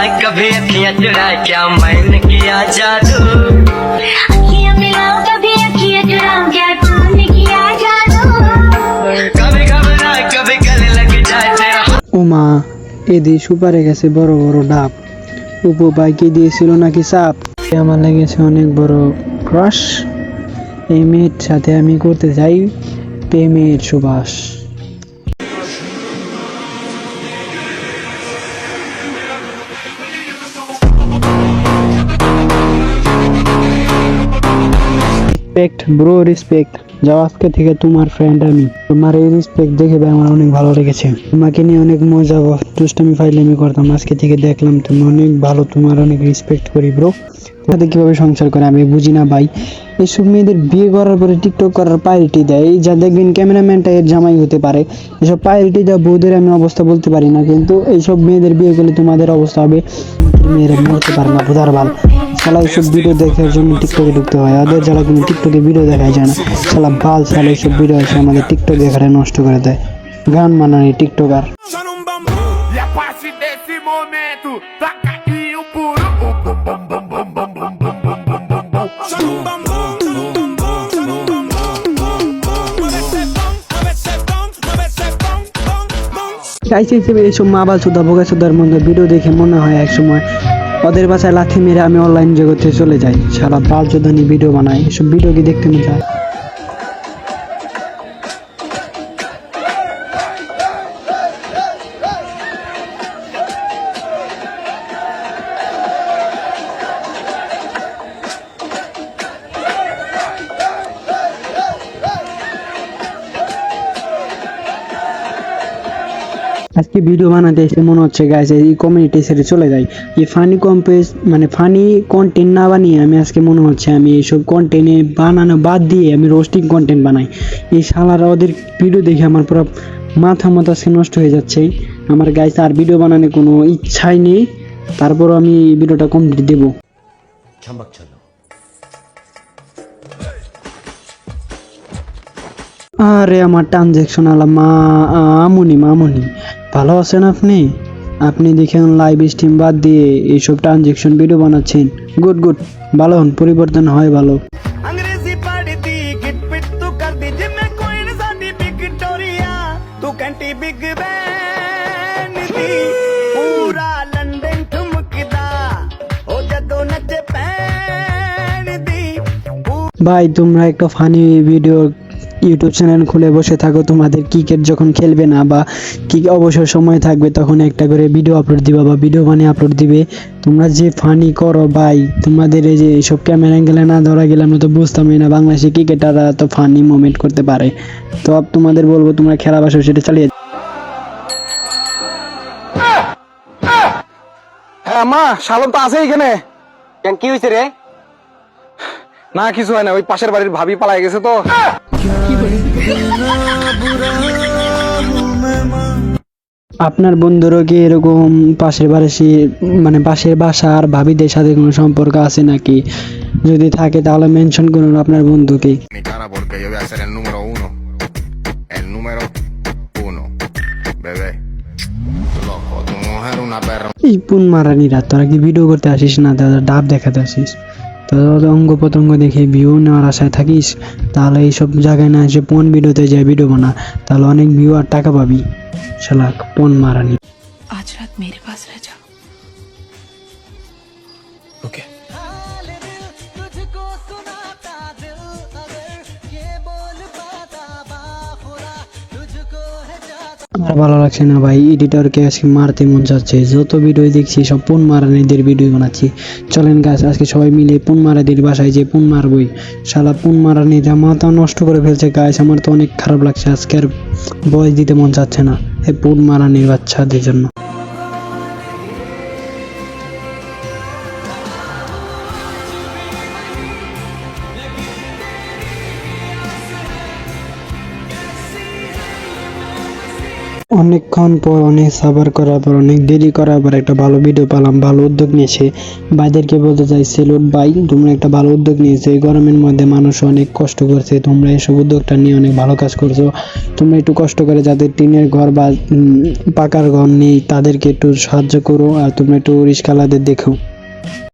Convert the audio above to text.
कभी अखियां चुरा क्या मैंने किया जादू अखियां मिलाओ कभी अखियां चुराओ क्या तुमने किया जादू कभी घबरा कभी गले लग जाए तेरा ওমা এদি সুপারে গেছে বড় বড় ডাব উপু বাইকে দিয়েছিল নাকি চাপ এ আমার লেগেছে অনেক বড় ক্রাশ এই মেয়ের সাথে আমি করতে চাই প্রেমের সুবাস রেসপেক্ট ব্রো রেসপেক্ট যাও আজকে থেকে তোমার ফ্রেন্ড আমি। তোমার এই রেসপেক্ট দেখে আমার অনেক ভালো লেগেছে। তোমাকে নিয়ে অনেক মজা দুষ্টামি, ফাইলামি করতাম। আজকে থেকে দেখলাম তুমি অনেক ভালো, তোমার অনেক রেসপেক্ট করি ব্রো তাদের কীভাবে সংসার করে আমি বুঝি না ভাই। এইসব মেয়েদের বিয়ে করার পরে টিকটক করার পাইরিটি দেয়। এই যা দেখবেন ক্যামেরাম্যানটা এর জামাই হতে পারে। এসব পাইরিটি দেওয়া বউদের আমি অবস্থা বলতে পারি না, কিন্তু এইসব মেয়েদের বিয়ে করলে তোমাদের অবস্থা হবে মেয়েরা মরতে পারে না বোধার বাল শালা এইসব ভিডিও দেখার জন্য টিকটকে ঢুকতে হয়। ওদের যারা কিন্তু টিকটকে ভিডিও দেখায় যায় না। শালা বাল শালা এইসব ভিডিও এসে আমাদের টিকটক দেখাটা নষ্ট করে দেয়। গান মানানি টিকটকার হিসেবে এইসব মা বাল সুদা বোকা সুদার মধ্যে ভিডিও দেখে মনে হয় এক সময় ওদের বাসায় লাথি মেরে আমি অনলাইন জগতে চলে যাই সারা বাল চোদানি ভিডিও বানাই এসব ভিডিও কি দেখতে হয়? আজকে ভিডিও বানাতে এসে মনে হচ্ছে গাইস এই কমিউনিটি ছেড়ে চলে যাই। এই ফানি কম্পেস মানে ফানি কন্টেন্ট না বানিয়ে আমি আজকে মনে হচ্ছে আমি এইসব কন্টেন্টে বানানো বাদ দিয়ে আমি রোস্টিং কন্টেন্ট বানাই। এই শালারা ওদের ভিডিও দেখে আমার পুরো মাথা মাথা আজকে নষ্ট হয়ে যাচ্ছে। আমার গাইস আর ভিডিও বানানোর কোনো ইচ্ছাই নেই। তারপরও আমি ভিডিওটা কমপ্লিট দেবো। আরে আমার ট্রানজ্যাকশন আলা মা আমনি মামনি। ভালো আছেন আপনি? আপনি দেখেন লাইভ স্ট্রিম বাদ দিয়ে এইসব ট্রানজ্যাকশন ভিডিও বানাচ্ছেন। Good good. ভালো হন পরিবর্তন হয় ভালো। ভাই তোমরা একটা ফানি ভিডিও ইউটিউব চ্যানেল খুলে বসে থাকো। তোমাদের ক্রিকেট যখন খেলবে না বা কি অবসর সময় থাকবে তখন একটা করে ভিডিও আপলোড দিবা বা ভিডিও বানিয়ে আপলোড দিবে। তোমরা যে ফানি করো ভাই তোমাদের এই যে এইসব ক্যামেরা অ্যাঙ্গেলে না ধরা গেলে আমরা তো বুঝতামই না। বাংলাদেশি ক্রিকেটাররা তো ফানি মোমেন্ট করতে পারে। তো আপ তোমাদের বলব তোমরা খেলা বাসো সেটা চালিয়ে। হ্যাঁ মা শালম তো আছে এখানে। কেন কি হয়েছে রে? না কিছু হয় না ওই পাশের বাড়ির ভাবি পালাই গেছে তো। আপনার বন্ধুরও কি এরকম পাশের বাড়ি মানে পাশের বাসা আর ভাবিদের সাথে কোনো সম্পর্ক আছে নাকি? যদি থাকে তাহলে মেনশন করুন আপনার বন্ধুকে. এই পুন মারানিরা তোরা কি ভিডিও করতে আসিস না? দাদা ডাব দেখাতে আসিস। তোরা অঙ্গ প্রত্যঙ্গ দেখে ভিউ নেওয়ার আশায় থাকিস, তাহলে এইসব জায়গায় না এসে পন ভিডিওতে যায় ভিডিও বানা তাহলে অনেক ভিউ আর টাকা পাবি। শালাক পন মারানি। আজ রাত মেরে পাশ যা আমার ভালো লাগছে না ভাই এডিটরকে আজকে মারতে মন চাচ্ছে। যত ভিডিও দেখছি, সব পুন মারানিদের ভিডিও বানাচ্ছি। চলেন গাছ আজকে সবাই মিলে পুন মারানিদের বাসায় যে পুন মারবই। শালা পুন মারানিরা মাথা নষ্ট করে ফেলছে গাছ আমার তো অনেক খারাপ লাগছে। আজকে আর বয়স দিতে মন চাচ্ছে না, এই পুন মারানির বাচ্চাদের জন্য। অনেকক্ষণ পর অনেক সাবার করার পর অনেক দেরি করার পর একটা ভালো ভিডিও পেলাম, ভালো উদ্যোগ নিয়েছে। ভাইদেরকে বলতে চাই সেলুট ভাই, তোমরা একটা ভালো উদ্যোগ নিয়েছো। এই গরমের মধ্যে মানুষ অনেক কষ্ট করছে। তোমরা এইসব উদ্যোগটা নিয়ে অনেক ভালো কাজ করছ। তোমরা একটু কষ্ট করে যাদের টিনের ঘর বা পাকার ঘর নেই, তাদেরকে একটু সাহায্য করো আর তোমরা একটু রিস্কালাদের দেখো।